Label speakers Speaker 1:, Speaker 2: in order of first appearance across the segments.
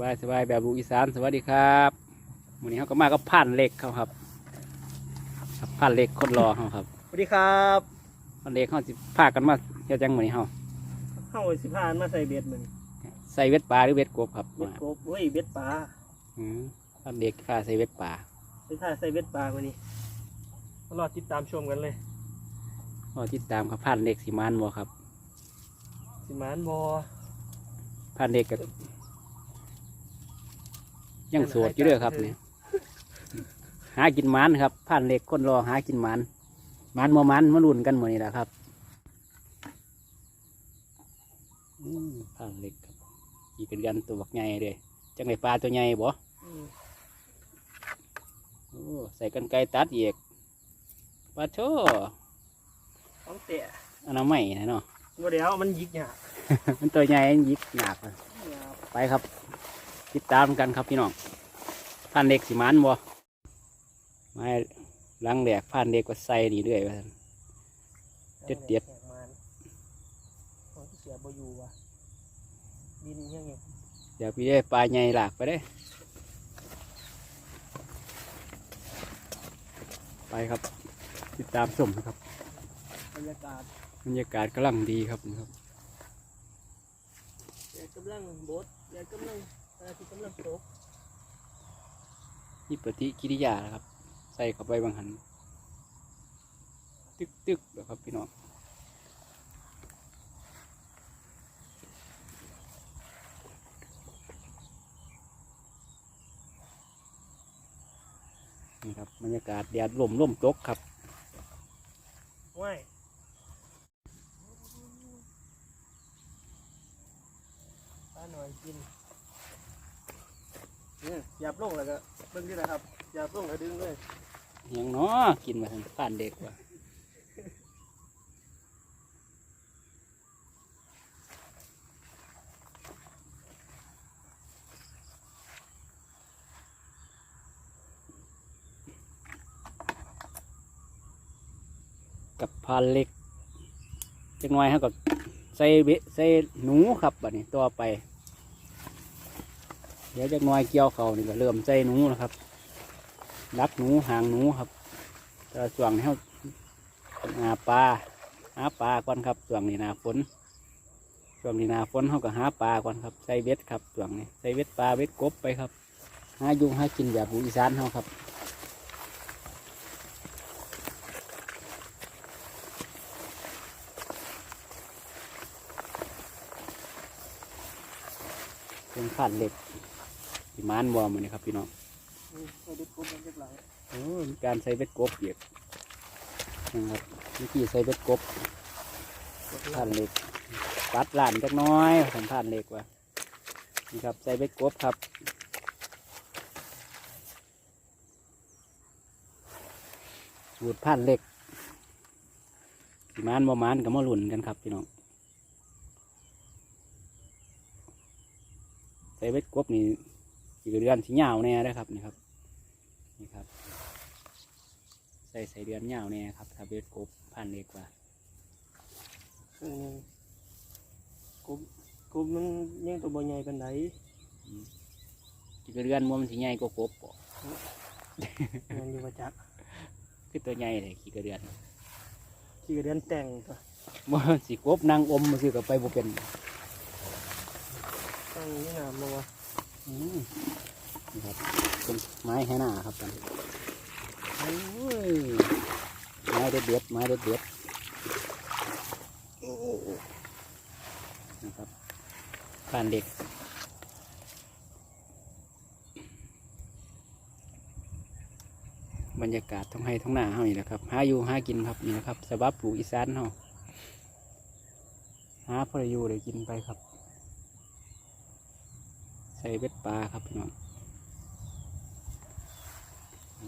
Speaker 1: บายสบายแบบลูกอีสานสวัสดีครับวันนี้เขาก็มากับผ่านเหล็กเขาครับครับผ่านเหล็กคนรอเขาครับ
Speaker 2: สวัสดีครับ
Speaker 1: ผ่านเหล็กเขาสิพากันมาเฮ็ดจังมื้อนี้เขา
Speaker 2: เข้าสิพานมาใส่เบ็ดมัน
Speaker 1: ใส่เวทปลาหรือเวทกบครับ
Speaker 2: เบ็ดกบเฮ้ยเบ็ดปลา
Speaker 1: อืมผ่านเหล็กพาใส่เวทปลา
Speaker 2: ไปท่าใส่เบ็ดปลาวันนี้รอติดตามชมกันเลย
Speaker 1: พอติดตามครับผ่านเหล็กสีมานบ่ครับ
Speaker 2: สิมานบอ
Speaker 1: ผ่านเหล็กกับ ยังโสดอยู่เด้อครับนี่หากินหมันครับผ่านเหล็กคนรอหากินหมันหมันบ่หมันมาลุ้นกันหมดนี่แหละครับอืมผ่านเหล็กครับอีกเป็นกันตัวบักใหญ่เลยจังไงปลาตัวใหญ่บ่
Speaker 2: อืม
Speaker 1: โอ้ใส่กันไกรตัดอีกปลาโช
Speaker 2: ต้องเตะ
Speaker 1: อันนั้นไม่นะเนาะ
Speaker 2: ว่าเดี๋ยวมันยิกหยาบ
Speaker 1: มันตัวใหญ่ยิกหยาบอะ
Speaker 2: หยาบ
Speaker 1: ไปครับ ติดตามกันครับพี่น้องผ่านเด็กสิมันบ่ไม่หลังแดกผ่านเด็กก็ใส่นี่เรื่อยว่าซั่นเด็ดเด็ด
Speaker 2: แหกมันมันก็เสียบอยู่ว่ะดินยังไง
Speaker 1: เดี๋ยวพี่ได้ปลาใหญ่หลากไปได้ไปครับ ติดตามชมนะครับ
Speaker 2: บรรยากาศ
Speaker 1: บรรยากาศกำลังดีครับนี่ครับ
Speaker 2: แดดกำลังบดแดดกำลังอะไร ที่กำลังตก
Speaker 1: นี่ปฏิกิริยานะครับ ใส่เข้าไปบางหัน ตึกตึกๆแล้วครับพี่น้องนี่ครับบรรยากาศแดดลมลมตกครับ
Speaker 2: ว้ายปลาหน่อยกิน นี่หยาบลงแล้วก็เบิ่งนี่แหละครับหยาบลงแล้วดึงเลย
Speaker 1: ยังเนาะกินมาทางผ่านเด็กว่ะกับพานเล็กจังหน่อยเขาก็ใส่เบใส่หนูครับบัดนี้ต่อไป เดี๋ยวจักหน่อยเกี่ยวเขานี่ก็เริ่มใส่หนูแล้วครับดักหนูหางหนูครับแต่ส่วงนี้าหาปลาหาปลาก่อนครับส่วงนี้หนาฝนส่วงนี้หนาฝนเขาก็หาปลาก่อนครับใส่เบ็ดครับส่วงนี้ใส่เบ็ดปลาเบ็ดกบไปครับหายุงหากินแบบผู้อีสานเขาครับเป็นขันเหล็ก มานบอมันนี่ครับ พี่น้อง
Speaker 2: อืมเอาดึกกบมันเรียบร้อย
Speaker 1: โอ้มีการใส่เบ็ดกบอีกนะครับวิธีใส่เบ็ดกบผ่านเหล็กปัดหลานจักหน้อยผมผ่านเหล็กว่ะนี่ครับใส่เบ็ดกบครับสูตรผ่านเหล็กสิมานบ่มานกับมาหลุนกันครับพี่น้องใส่เบ็ดกบนี่ สีเดือนสีเหยาวแน่เด้อครับนี่ครับนี่ครับ ใส่ใส่เดือนยาวเนี่ยครับถ้าเบ็ดกบพันเล็กกว่า
Speaker 2: อืมกบกบมันยังตัวบ่ใหญ่ปานใด
Speaker 1: จีกระเดือนมันสิใหญ่กว่ากบบ่
Speaker 2: มันอยู่ประจัก
Speaker 1: คือตัวใหญ่เลยขี้กระเดือน
Speaker 2: ขี่กระเดือนแต่งตัว
Speaker 1: มันสิกบนางอมมันสิกับไปบ่เป็น
Speaker 2: ตั้งนี่น้ำมาวะ
Speaker 1: อืมนี่ครับเป็น ไม้ให้หน้าครับกันโอ้ยไม้เด็ดเด็ดไม้เด็ดเด็ดนะครับผ่านเด็กบรรยากาศท้องไห้ท้องหน้าเฮานี่แหละครับหาอยู่หากินครับนี่นะครับสบับปลูกอีสานเฮาหาพออยู่ได้กินไปครับ ใส่เบ็ดปลาครับพี่น้อง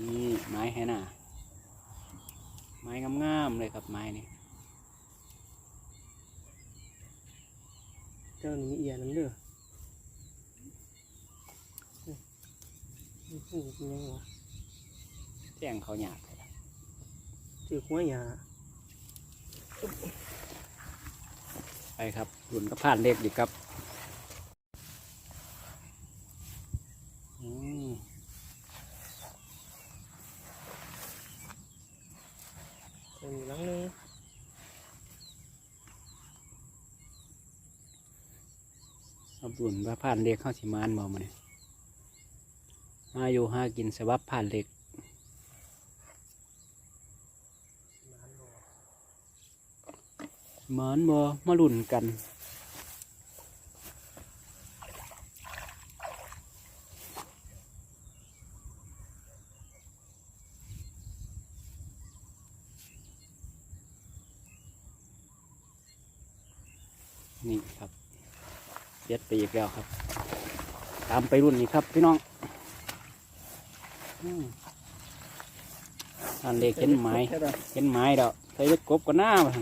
Speaker 1: นี่ไม้ให้หน้าไม้งามๆเลยครับไม้นี่
Speaker 2: เจ้านี่เอียน้ำเด้อนี่นี่เป็นยังวะ
Speaker 1: แจ้งเขาหยาบเลยล่ะ
Speaker 2: ถือหัวหยา
Speaker 1: ไปครับรุ่นก็ผ่านเล็กดีครับ อู่
Speaker 2: หลังนึง
Speaker 1: อับดุลว่าผ่านเล็กเข้าสิมานบ่มาเนมาอยู่ห้ากินสวับผ่านเล็ก
Speaker 2: เห
Speaker 1: มือนบ่มาหลุนกัน เด็ดไปอีกแล้วครับ ตามไปรุ่นนี้ครับพี่น้องอันเล็กเห็นไม้เห็นไม้ดอกใส่เล็กกบก็น่ามา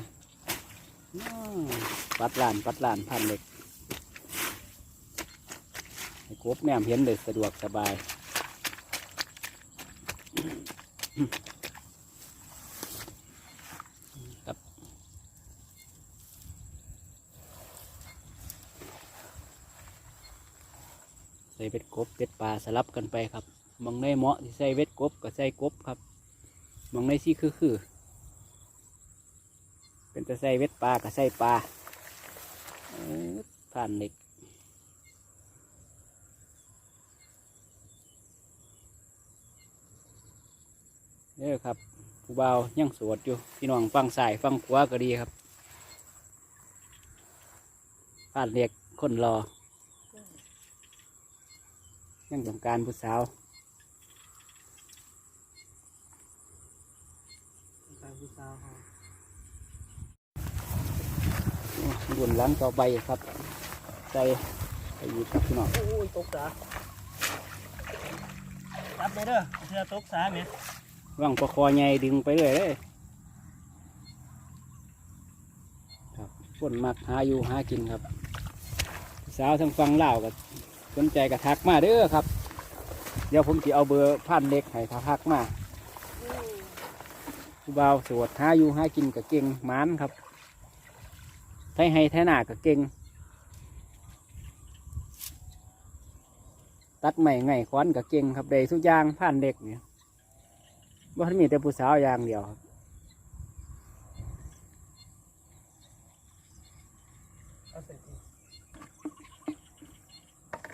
Speaker 1: ปัดลานปัดลานพันเล็กกบแนมเห็นเลยสะดวกสบายครับใส่เบ็ดกบเป็ดปลาสลับกันไปครับบางในเหมาะที่ใส่เบ็ดกบก็ใส่กบครับมองในซี่คือคือ เป็นตะไซเวทปลากับไส้ปลาผ่านเหล็กเด้อครับผู้เบาวยังสวดอยู่พี่น้องฟังสายฟังขวาก็ดีครับผ่านเหล็กคนรอ ยังต้องการผู้สาว
Speaker 2: ตามผู้สาวเขา
Speaker 1: ดุนหล้างต่อไปครับใจไปอยู่ครับพี่น้อง
Speaker 2: โอ้ยตกสาจับไปเด้อเสื้อตกสาเนี่ย
Speaker 1: ว่างประคอใหญ่ดึงไปเรื่อยเลยครับคนมักหาอยู่หากินครับ สาวทางฟังเล่าวกับ สนใจกับทักมาเด้อครับ เดี๋ยวผมจะเอาเบอร์พันเล็กให้เขาทักมาผู้บ่าวสวดหาอยู่หากินกับเก่งมานครับไทยให้ไทยหนากับเก่งตัดใหม่ไงควันกับเก่งครับได้ทุกอย่างพันเล็กเนี่ยว่ามีแต่ผู้สาวอย่างเดียวครับ
Speaker 2: เอาใส่ที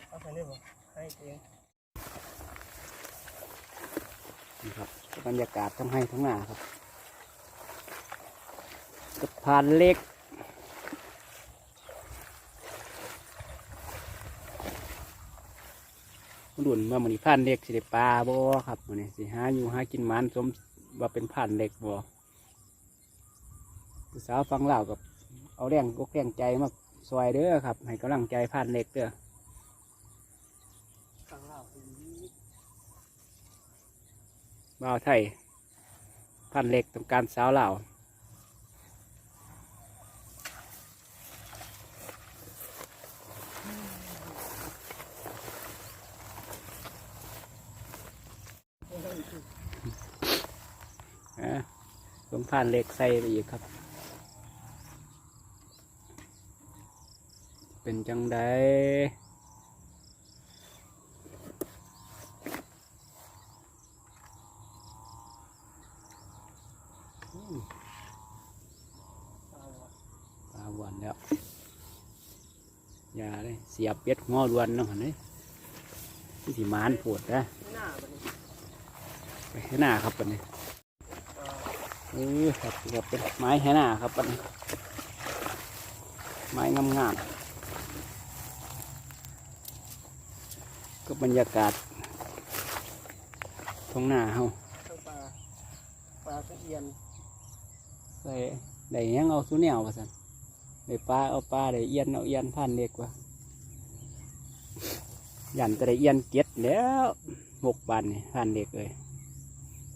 Speaker 2: เอาใส่ได้บ่ให้เอง
Speaker 1: นี่ครับบรรยากาศทั้งให้ทั้งหน้าครับสะพานเล็กดุนว่ามันนี่ผ่านเล็กสิได้ปลาบ่ครับมันนี่สิหาอยู่หากินมันสมว่าเป็นผ่านเล็กบ่ผู้สาวฟังเล่ากับเอาแรงกกแรงใจมาซอยเด้อครับ ให้กำลังใจผ่านเล็กเด้อ
Speaker 2: ข้างล่างอีก
Speaker 1: บ่าวไทยผ่านเล็กต้องการสาวเหล่าวอะผมผ่านเหล็กใส่ไปอีกครับ เป็นจังไดอืม
Speaker 2: เอาว่ะ
Speaker 1: ปลาวานแล้วอย่าเลยเสียบเป็ดงอรวนเนาะนไหมที่สีมานปวดนะไปให้หน้าครับปันนี้
Speaker 2: เออ
Speaker 1: ครับครับเป็นไม้ให้หน้าครับปันนี้ไม้งามงามๆก็บรรยากาศท้องหน้าเฮา
Speaker 2: ปลาปลาตะเอียน
Speaker 1: ใส่ได้หยังเอาสุแนวว่าสันได้ปลาเอาปลาได้เอียนเอาเอียนผ่านเล็กว่ายันจะได้เอียนเก็ดแล้วหกบานนี่ผ่านเล็กเลย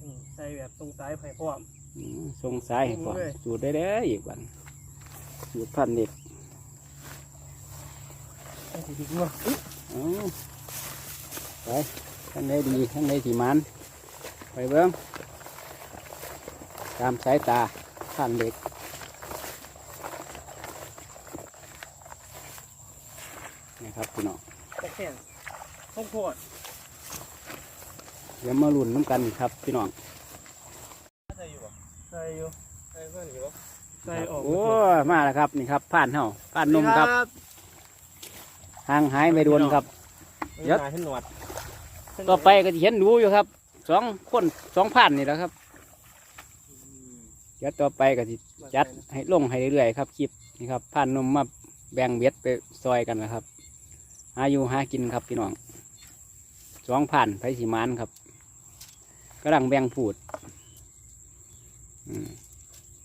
Speaker 2: อืมใส่แบบตรงซ้ายไผ่พร้อม
Speaker 1: อืมทรงสายให้ก่อน
Speaker 2: เลย
Speaker 1: สูดได้เลยอีกวันสูดผ่านเล็ก
Speaker 2: ไอ้ที่ดิบเนาะ
Speaker 1: เอาไปข้างในดีข้างในสีมันไปเบิ้งตามสายตา ผ่านเล็กนี่ครับพี่น้อง
Speaker 2: ตะแคงข้าวโพด
Speaker 1: เดี๋ยวมาลุ้นน้ำกันครับพี่น้อง
Speaker 2: ใส่อยู่บ่ใส่อยู่ใส่เพื่อนอยู่บ่ใส่ออก
Speaker 1: โอ้มาแล้วครับนี่ครับผ่านเฮาผ่านนมครับห่างหายไปโดนครับ
Speaker 2: เยอะให้หนวด
Speaker 1: ต่อไปก็จะเห็นหนูอยู่ครับสองคนสองพันนี่แหละครับ เดี๋ยวต่อไปก็จะจัดให้ลงให้เรื่อยๆครับคลิปนี่ครับพันนมมาแบ่งเบ็ดไปซอยกันนะครับ หาอยู่หากินครับพี่น้องสองพันไผสีมานครับกำลังแบ่งพูดอืม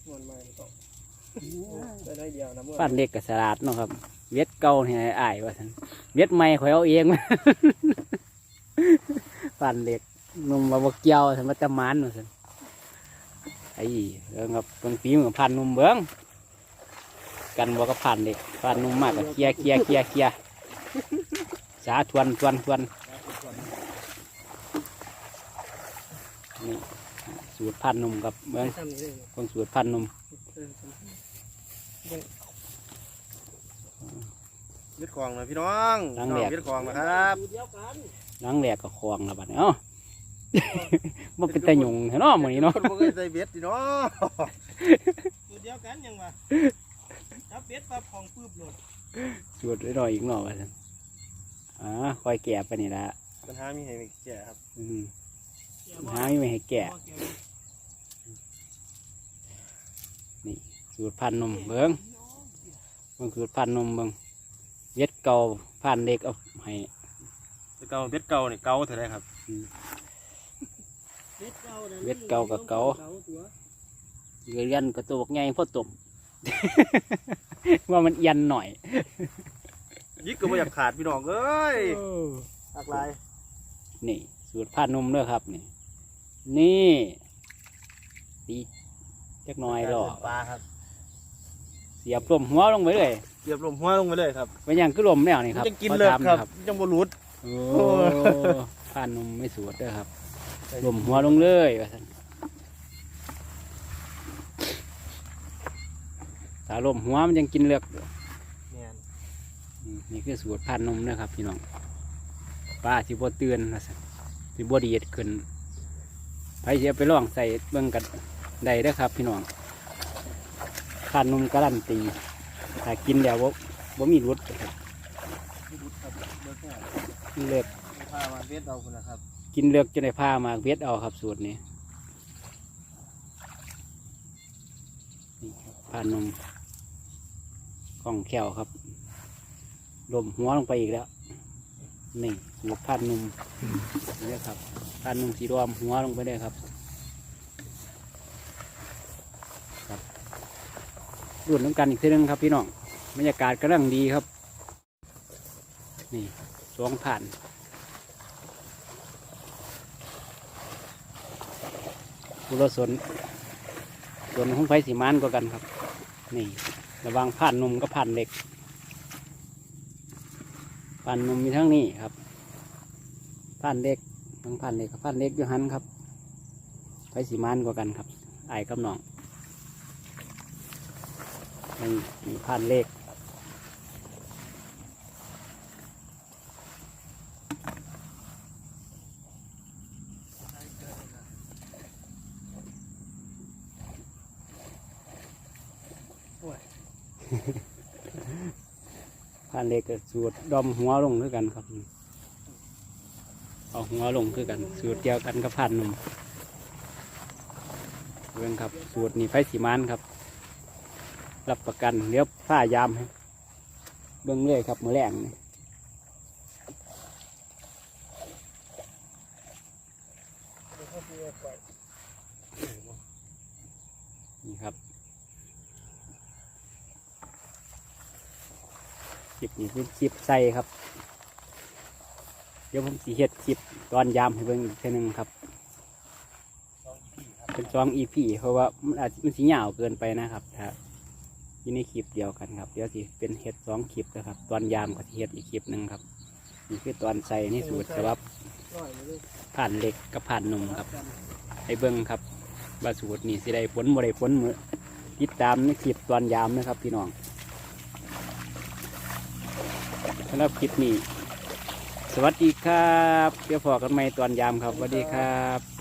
Speaker 2: หนวดใหม่ก็ได้ได้เดียวนะเมื่อ
Speaker 1: ฟันเล็กกับสลัดเนาะครับ เว็ดเก่าเนี่ยอายว่าท่นเว็ดใหม่ข่อยเอาเองฟันเล็กนมมาบกเกี่ยวท่นมาจะมันว่าท่น ไอ้เรื่องครับเบิ่งฝีมือพันนมเบิ้งกันบอกกับพันเล็กพันนมมากกับเคลียร์เคลียร์เคลียร์เคลียร์สาทวนทวนทวนนี่สูตรพันนมกับเบิ้ง
Speaker 2: ทำนี่เลย
Speaker 1: คนสูตรพันนม
Speaker 2: เออยึดคลองเลยพี่น้องยึดคลองนะครับ
Speaker 1: ล้างแหลกกับคลองแล้วบัดนี้เอ้ามั นเป็นตะหยงเนาะหมื้อนี้เนาะ
Speaker 2: คนบ่เคยใส่เบ็ดดิเนาะ
Speaker 3: ตัวเดียวกันยังวะจับเบ็ดปลาพองปื้บโหลด
Speaker 1: สูตรหน่อยอีกหน่อยว่าซั่นอ่าคอยแก่ไปนี่ละ
Speaker 2: ปัญหามีให้แก่ครับ
Speaker 1: อืม
Speaker 3: เกี่ยว
Speaker 1: หาไม่ให้แก่
Speaker 3: บ่เยว
Speaker 1: สูตรพันนมเบิ้งเบิ้งสูตรพันนมเบิ้งเย็ดเก่าพันเด็กเอาให้
Speaker 2: เก่าเบ็ดเก่านี่เก่าเท่าไรครับ
Speaker 3: เบ็ดเก่านั่น
Speaker 1: เว็ดเก่ากับเก่า
Speaker 3: ตัว
Speaker 1: เยือเรียนกระตัวกใหญ่พ่อตบว่ามันเอียนหน่อย
Speaker 2: ยิกก็ไม่อยากขาดพี่น้องเอ้ยหลากหลาย
Speaker 1: นี่ สูตรพันนมเด้อครับ นี่ นี่ตีจักหน่อยหรอ
Speaker 2: ปลาครับ
Speaker 1: เสียบลมหัวลงไปเลย
Speaker 2: เกียบลมหัวลงไปเลยครับ
Speaker 1: เป็นอย่างคือลมแนวนี่ครับ
Speaker 2: จะกินเลยครับยังบ่รุด
Speaker 1: โอ้ผ่านนมไม่สวดเด้อครับ ลมหัวลงเลยว่าซั่นถ้าลมหัวมันยังกินเลือกอยู่
Speaker 2: เนี่ย
Speaker 1: อืมนี่คือสูตรผ่านนมนะครับพี่น้องป้าสิบ่เตือนว่าซั่นสิบ่ดีดขึ้นไผสิเอาไปลองใส่เบิ่งกันได้เด้อครับ พี่น้องผ่านนมการันตีถ้ากินแล้วบ่บ่มีรุดครับ
Speaker 2: รุดครับเลิกแค่
Speaker 1: เลือก
Speaker 2: พามาเบ็ดเอาคุณนะครับ
Speaker 1: กินเลือกจะได้ผ้ามาเวทเอาครับสูตรนี้ผ่านนมกล่องแขวครับลมหัวลงไปอีกแล้วนี่สูตรผ่านนมนี่ครับผ่านนมสีรวมหัวลงไปเลยครับครับรุ่นน้ำกันอีกทีหนึงครับพี่น้องบรรยากาศกำลังดีครับ นี่สองผ่าน บุรสนส่วนของไฟสีมานก็กันครับ นี่ระวังผ่านนมกับผ่านเหล็กผ่านนมมีทั้งนี้ครับผ่านเหล็กทั้งผ่านเหล็กกับผ่านเหล็กอยู่หันครับไฟสีมานก็กันครับไอ้กับน้องนี่ผ่านเหล็ก เล็กกับสูตรดอมหัวลงด้วยกันครับเอาหัวลงคือกัน สูตรเดียวกันกับผ่านนมเรื่องครับ สูตรนี่ไฟสีมันครับ รับประกันเลี้ยวผ้ายามเบิ้งเลยครับมือแรงนี่นี่ครับคลิปนี้ เป็นคลิปใส่ครับ เดี๋ยวผมสีเฮ็ดคลิปตอนยามให้เบิ้งอีกทีหนึงครับ เป็นซองอีพีเพราะว่ามันอาจมันสียาวเกินไปนะครับถ้าอยู่ในคลิปเดียวกันครับ เดี๋ยวสิเป็นเฮ็ดสองคลิปนะครับ ตอนยามกับเฮ็ดอีกคลิปหนึ่งครับนี่คือตอนใส่นี่สูตรสำหรับผ่านเหล็กกับผ่านนมครับไอ้เบิ้งครับว่าสูตรนี่สิได้ผลบ่ได้ผลมือติดตามในคลิปตอนยามนะครับพี่น้องสำหรับคลิปนี้ สวัสดีครับ เดี๋ยวพอกันใหม่ตอนยามครับสวัสดีครับ